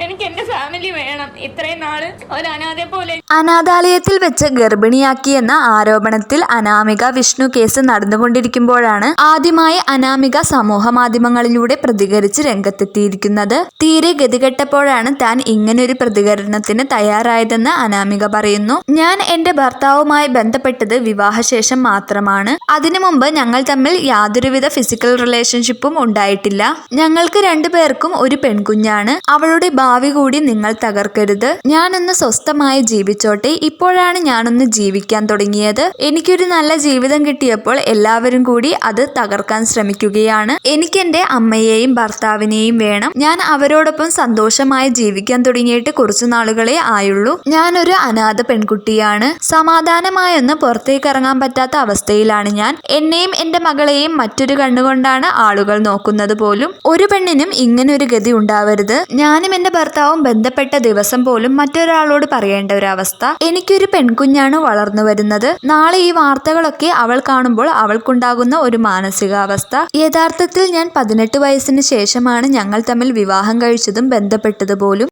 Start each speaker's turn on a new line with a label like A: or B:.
A: എനിക്ക് എന്റെ ഫാമിലി വേണം. ഇത്രയും നാൾ ഒരു അനാഥെ പോലെ
B: അനാഥാലയത്തിൽ വെച്ച് ഗർഭിണിയാക്കിയെന്ന ആരോപണത്തിൽ അനാമിക വിഷ്ണു കേസ് നടന്നുകൊണ്ടിരിക്കുമ്പോഴാണ് ആദ്യമായി അനാമിക സമൂഹ മാധ്യമങ്ങളിലൂടെ പ്രതികരിച്ച് രംഗത്തെത്തിയിരിക്കുന്നത്. തീരെ ഗതികെട്ടപ്പോഴാണ് താൻ ഇങ്ങനൊരു പ്രതികരണത്തിന് തയ്യാറായതെന്ന് അനാമിക പറയുന്നു. ഞാൻ എന്റെ ഭർത്താവുമായി ബന്ധപ്പെട്ടത് വിവാഹശേഷം മാത്രമാണ്. അതിനു മുമ്പ് ഞങ്ങൾ തമ്മിൽ യാതൊരുവിധ ഫിസിക്കൽ റിലേഷൻഷിപ്പും ഉണ്ടായിട്ടില്ല. ഞങ്ങൾക്ക് രണ്ടുപേർക്കും ഒരു പെൺകുഞ്ഞാണ്. അവളുടെ ഭാവി കൂടി നിങ്ങൾ തകർക്കരുത്. ഞാനൊന്ന് സ്വസ്ഥമായി ജീവിച്ചോട്ടെ. ഇപ്പോഴാണ് ഞാനൊന്ന് ജീവിക്കാൻ തുടങ്ങിയത്. എനിക്കൊരു നല്ല ജീവിതം കിട്ടിയപ്പോൾ എല്ലാവരും കൂടി അത് തകർക്കാൻ ശ്രമിക്കുകയാണ്. എനിക്ക് എനിക്കെന്റെ അമ്മയെയും ഭർത്താവിനെയും വേണം. ഞാൻ അവരോടൊപ്പം സന്തോഷമായി ജീവിക്കാൻ തുടങ്ങിയിട്ട് കുറച്ചു നാളുകളെ ആയുള്ളൂ. ഞാനൊരു അനാഥ പെൺകുട്ടിയാണ്. സമാധാനമായൊന്ന് പുറത്തേക്ക് ഇറങ്ങാൻ പറ്റാത്ത അവസ്ഥയിലാണ് ഞാൻ. എന്നെയും എന്റെ മകളെയും മറ്റൊരു കണ്ണുകൊണ്ടാണ് ആളുകൾ നോക്കുന്നത് പോലും. ഒരു പെണ്ണിനും ഇങ്ങനൊരു ഗതി ഉണ്ടാവരുത്. ഞാനും എന്റെ ഭർത്താവും ബന്ധപ്പെട്ട ദിവസം പോലും മറ്റൊരാളോട് പറയേണ്ട ഒരു അവസ്ഥ. എനിക്കൊരു പെൺകുഞ്ഞാണ് വളർന്നു വരുന്നത്. നാളെ ഈ വാർത്തകളൊക്കെ അവൾ കാണുമ്പോൾ അവൾക്കുണ്ടാകുന്ന ഒരു മാനസികാവസ്ഥ. യഥാർത്ഥത്തിൽ ഞാൻ പതിനെട്ട് വയസ്സിന് ശേഷമാണ് ഞങ്ങൾ തമ്മിൽ വിവാഹം കഴിച്ചതും ബന്ധപ്പെട്ടത് പോലും.